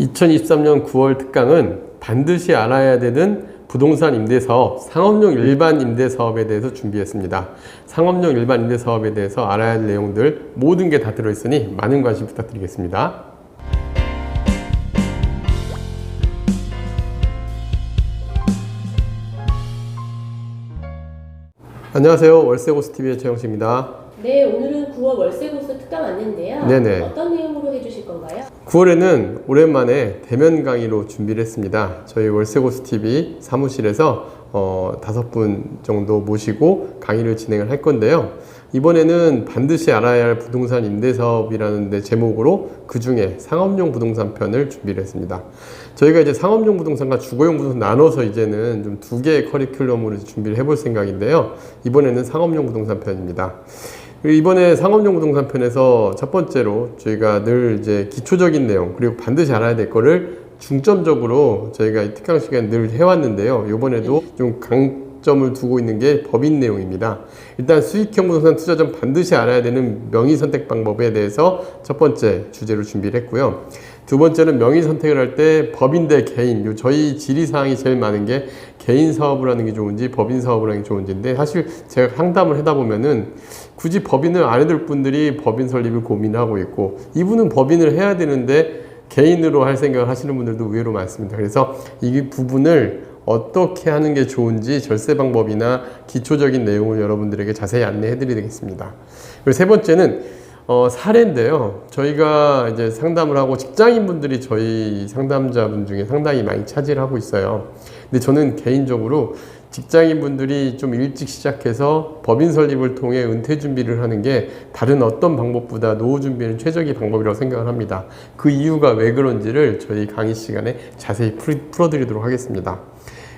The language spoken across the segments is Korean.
2023년 9월 특강은 반드시 알아야 되는 부동산 임대 사업, 상업용 일반 임대 사업에 대해서 준비했습니다. 상업용 일반 임대 사업에 대해서 알아야 할 내용들 모든 게 다 들어있으니 많은 관심 부탁드리겠습니다. 안녕하세요. 월세고스TV의 최영식입니다. 네, 오늘은 9월 월세고스 특강 안내인데요. 네네. 어떤 내용으로 해주실 건가요? 9월에는 오랜만에 대면 강의로 준비를 했습니다. 저희 월세고스 TV 사무실에서 어, 다섯 분 정도 모시고 강의를 진행을 할 건데요. 이번에는 반드시 알아야 할 부동산 임대 사업이라는 데 제목으로 그 중에 상업용 부동산 편을 준비를 했습니다. 저희가 이제 상업용 부동산과 주거용 부동산 나눠서 이제는 좀 두 개의 커리큘럼으로 준비를 해볼 생각인데요. 이번에는 상업용 부동산 편입니다. 이번에 상업용 부동산 편에서 첫 번째로 저희가 늘 이제 기초적인 내용 그리고 반드시 알아야 될 거를 중점적으로 저희가 이 특강 시간 늘 해왔는데요. 이번에도 좀 강점을 두고 있는 게 법인 내용입니다. 일단 수익형 부동산 투자 전 반드시 알아야 되는 명의 선택 방법에 대해서 첫 번째 주제로 준비를 했고요. 두 번째는 명의 선택을 할 때 법인 대 개인, 요 저희 질의사항이 제일 많은 게 개인 사업을 하는 게 좋은지 법인 사업을 하는 게 좋은지인데 사실 제가 상담을 하다 보면은 굳이 법인을 안 해둘 분들이 법인 설립을 고민하고 있고 이분은 법인을 해야 되는데 개인으로 할 생각을 하시는 분들도 의외로 많습니다. 그래서 이 부분을 어떻게 하는 게 좋은지 절세 방법이나 기초적인 내용을 여러분들에게 자세히 안내해 드리겠습니다. 그리고 세 번째는 어, 사례인데요. 저희가 이제 상담을 하고 직장인 분들이 저희 상담자분 중에 상당히 많이 차지를 하고 있어요. 근데 저는 개인적으로 직장인 분들이 좀 일찍 시작해서 법인 설립을 통해 은퇴 준비를 하는 게 다른 어떤 방법보다 노후 준비는 최적의 방법이라고 생각을 합니다. 그 이유가 왜 그런지를 저희 강의 시간에 자세히 풀- 풀어드리도록 하겠습니다.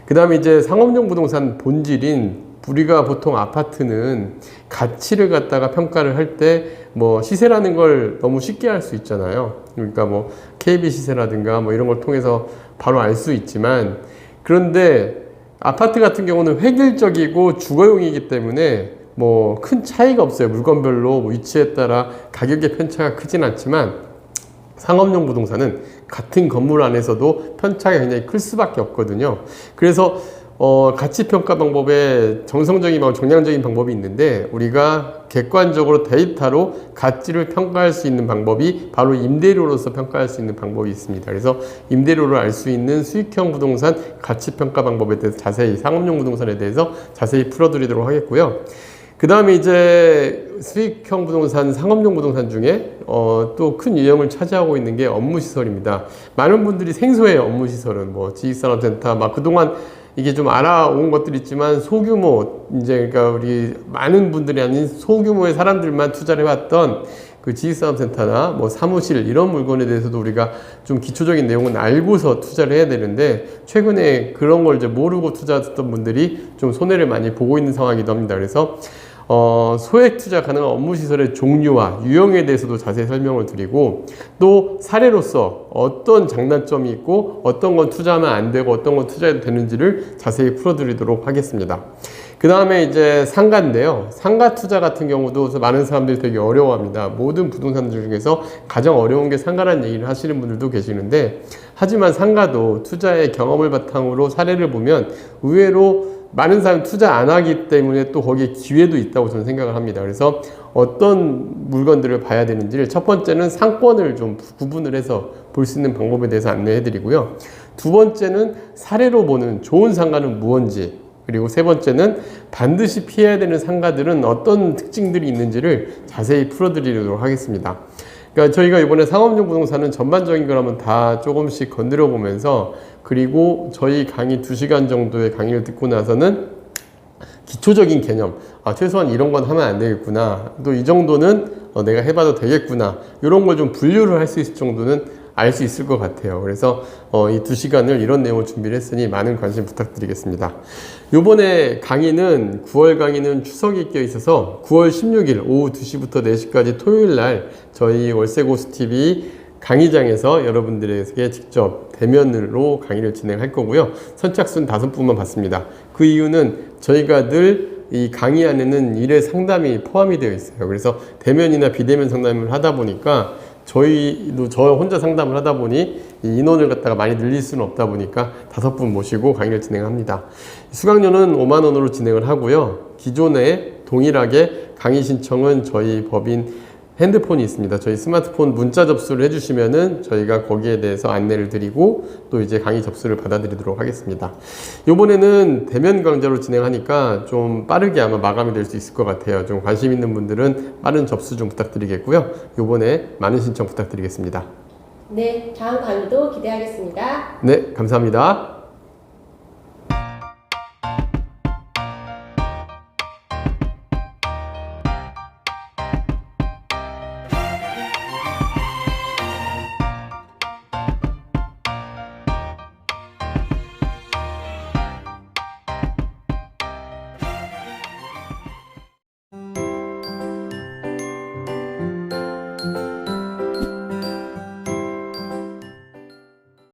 그 다음에 이제 상업용 부동산 본질인 우리가 보통 아파트는 가치를 갖다가 평가를 할 때 뭐 시세라는 걸 너무 쉽게 알수 있잖아요. 그러니까 뭐 KB 시세라든가 뭐 이런 걸 통해서 바로 알 수 있지만 그런데 아파트 같은 경우는 획일적이고 주거용이기 때문에 뭐 큰 차이가 없어요. 물건별로 뭐 위치에 따라 가격의 편차가 크진 않지만 상업용 부동산은 같은 건물 안에서도 편차가 굉장히 클 수밖에 없거든요. 그래서 어, 가치 평가 방법에 정성적인 방법, 정량적인 방법이 있는데 우리가 객관적으로 데이터로 가치를 평가할 수 있는 방법이 바로 임대료로서 평가할 수 있는 방법이 있습니다. 그래서 임대료를 알 수 있는 수익형 부동산 가치 평가 방법에 대해서 자세히 상업용 부동산에 대해서 자세히 풀어드리도록 하겠고요. 그 다음에 이제 수익형 부동산, 상업용 부동산 중에 어, 또 큰 유형을 차지하고 있는 게 업무시설입니다. 많은 분들이 생소해요, 업무시설은. 뭐, 지식산업센터, 막 그동안 이게 좀 알아온 것들이 있지만 소규모, 이제 그러니까 우리 많은 분들이 아닌 소규모의 사람들만 투자를 해왔던 그 지식산업센터나 뭐 사무실 이런 물건에 대해서도 우리가 좀 기초적인 내용은 알고서 투자를 해야 되는데 최근에 그런 걸 이제 모르고 투자했던 분들이 좀 손해를 많이 보고 있는 상황이기도 합니다. 그래서 어, 소액 투자 가능한 업무 시설의 종류와 유형에 대해서도 자세히 설명을 드리고 또 사례로서 어떤 장단점이 있고 어떤 건 투자하면 안 되고 어떤 건 투자해도 되는지를 자세히 풀어드리도록 하겠습니다. 그 다음에 이제 상가인데요. 상가 투자 같은 경우도 많은 사람들이 되게 어려워합니다. 모든 부동산 중에서 가장 어려운 게 상가라는 얘기를 하시는 분들도 계시는데 하지만 상가도 투자의 경험을 바탕으로 사례를 보면 의외로 많은 사람이 투자 안 하기 때문에 또 거기에 기회도 있다고 저는 생각을 합니다. 그래서 어떤 물건들을 봐야 되는지를 첫 번째는 상권을 좀 구분을 해서 볼 수 있는 방법에 대해서 안내해 드리고요. 두 번째는 사례로 보는 좋은 상가는 무언지 그리고 세 번째는 반드시 피해야 되는 상가들은 어떤 특징들이 있는지를 자세히 풀어드리도록 하겠습니다. 그러니까 저희가 이번에 상업용 부동산은 전반적인 걸 한번 다 조금씩 건드려 보면서 그리고 저희 강의 2시간 정도의 강의를 듣고 나서는 기초적인 개념, 아, 최소한 이런 건 하면 안 되겠구나. 또 이 정도는 어, 내가 해봐도 되겠구나. 이런 걸 좀 분류를 할 수 있을 정도는 알 수 있을 것 같아요. 그래서 어, 이 두 시간을 이런 내용을 준비를 했으니 많은 관심 부탁드리겠습니다. 요번에 강의는 9월 강의는 추석이 껴 있어서 9월 16일 오후 2시부터 4시까지 토요일 날 저희 월세고스 TV 강의장에서 여러분들에게 직접 대면으로 강의를 진행할 거고요. 선착순 다섯 분만 받습니다. 그 이유는 저희가 늘 이 강의 안에는 일의 상담이 포함이 되어 있어요. 그래서 대면이나 비대면 상담을 하다 보니까 저희도 저 혼자 상담을 하다 보니 이 인원을 갖다가 많이 늘릴 수는 없다 보니까 다섯 분 모시고 강의를 진행합니다. 수강료는 5만 원으로 진행을 하고요. 기존에 동일하게 강의 신청은 저희 법인 핸드폰이 있습니다. 저희 스마트폰 문자 접수를 해주시면은 저희가 거기에 대해서 안내를 드리고 또 이제 강의 접수를 받아드리도록 하겠습니다. 이번에는 대면 강좌로 진행하니까 좀 빠르게 아마 마감이 될 수 있을 것 같아요. 좀 관심 있는 분들은 빠른 접수 좀 부탁드리겠고요. 이번에 많은 신청 부탁드리겠습니다. 네, 다음 강의도 기대하겠습니다. 네, 감사합니다.